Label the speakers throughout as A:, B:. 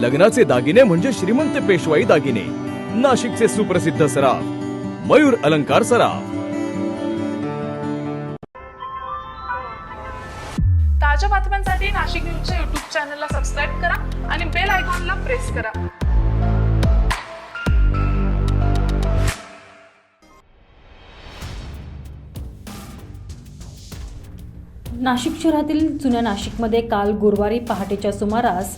A: लग्नाचे दागिने म्हणजे श्रीमंत पेशवाई दागिने. नाशिकचे सुप्रसिद्ध सराफ मयूर अलंकार सराफ.
B: ताज्या बातम्यांसाठी नाशिक न्यूजच्या युट्यूब चॅनलला सबस्क्राईब करा आणि बेल आयकॉनला प्रेस करा.
C: नाशिक शहरातील जुन्या नाशिकमध्ये काल गुरुवारी पहाटेच्या सुमारास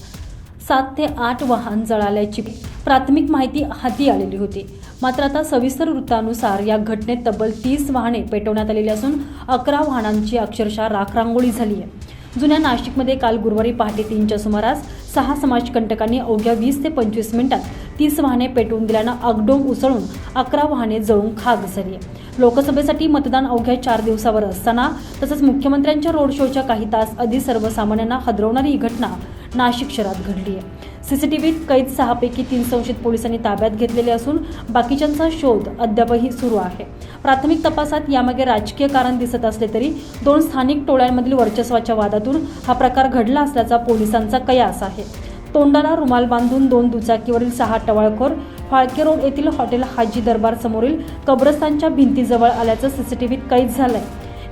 C: सात ते आठ वाहन जळाल्याची प्राथमिक माहिती हाती आलेली होती. मात्र आता सविस्तर वृत्तानुसार या घटनेत तब्बल तीस वाहने पेटवण्यात आलेली असून अकरा वाहनांची अक्षरशः राखरांगोळी झाली आहे. जुन्या नाशिकमध्ये काल गुरुवारी पहाटे तीनच्या सुमारास सहा समाजकंटकांनी अवघ्या वीस ते पंचवीस मिनिटात तीस वाहने पेटवून दिल्यानं आगडोंब उसळून अकरा वाहने जळून खाक झाली आहे. लोकसभेसाठी मतदान अवघ्या चार दिवसावर असताना तसंच मुख्यमंत्र्यांच्या रोड शोच्या काही तास आधी सर्वसामान्यांना हदरवणारी ही घटना नाशिक शहरात घडली आहे. सीसीटीव्हीत कैद सहापैकी तीन संशयित पोलिसांनी ताब्यात घेतलेले असून बाकीच्यांचा शोध अद्यापही सुरू आहे. प्राथमिक तपासात यामागे राजकीय कारण दिसत असले तरी दोन स्थानिक टोळ्यांमधील वर्चस्वाच्या वादातून हा प्रकार घडला असल्याचा पोलिसांचा कयास आहे. तोंडाला रुमाल बांधून दोन दुचाकीवरील सहा टवाळखोर फाळके रोड येथील हॉटेल हाजी दरबार समोरील कब्रस्तानच्या भिंतीजवळ आल्याचं सीसीटीव्हीत कैद झालंय.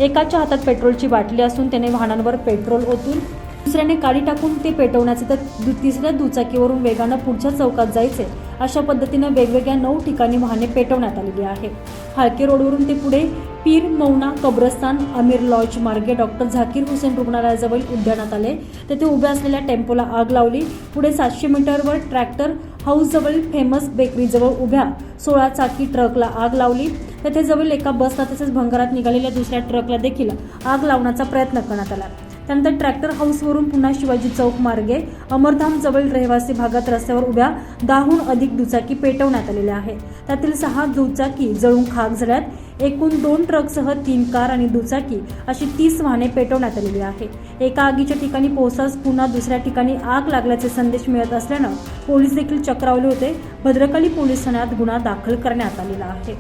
C: एकाच्या हातात पेट्रोलची बाटली असून त्याने वाहनांवर पेट्रोल ओतून दुसऱ्याने काडी टाकून ते पेटवण्याचे तर दु- तिसऱ्या दुचाकीवरून वेगानं पुढच्या चौकात जायचे अशा पद्धतीनं वेगवेगळ्या नऊ ठिकाणी वाहने पेटवण्यात आलेली आहे हाळके रोडवरून ते पुढे पीर मौना कब्रस्तान आमिर लॉज मार्गे डॉक्टर झाकीर हुसेन रुग्णालयाजवळ उद्यानात आले. तेथे उभ्या असलेल्या टेम्पोला आग लावली. पुढे सातशे मीटरवर ट्रॅक्टर हाऊसजवळ फेमस बेकरीजवळ उभ्या सोळा चाकी ट्रकला आग लावली. तेथे जवळ एका बसला तसेच भंगारात निघालेल्या दुसऱ्या ट्रकला देखील आग लावण्याचा प्रयत्न करण्यात आला. त्यानंतर ट्रॅक्टर हाऊसवरून पुन्हा शिवाजी चौक मार्गे अमरधाम जवळ रहिवासी भागात रस्त्यावर उभ्या दहाहून अधिक दुचाकी पेटवण्यात आलेल्या आहेत. त्यातील सहा दुचाकी जळून खाक झाल्यात. एकूण दोन ट्रकसह तीन कार आणि दुचाकी अशी तीस वाहने पेटवण्यात आलेली आहे एका आगीच्या ठिकाणी पोहोचताच पुन्हा दुसऱ्या ठिकाणी आग लागल्याचे संदेश मिळत असल्यानं पोलीस देखील चक्रावले होते. भद्रकाली पोलीस ठाण्यात गुन्हा दाखल करण्यात आलेला आहे.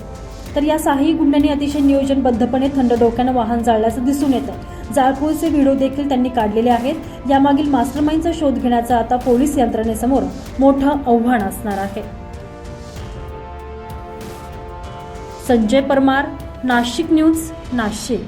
C: तर या साही गुंड्यांनी अतिशय नियोजनबद्धपणे थंड डोक्यानं वाहन जाळल्याचं दिसून येतं. जाळपोळीचे व्हिडिओ देखील त्यांनी काढलेले आहेत. यामागील मास्टरमाइंडचा शोध घेण्याचा आता पोलीस यंत्रणेसमोर मोठं आव्हान असणार आहे. संजय परमार नाशिक न्यूज नाशिक.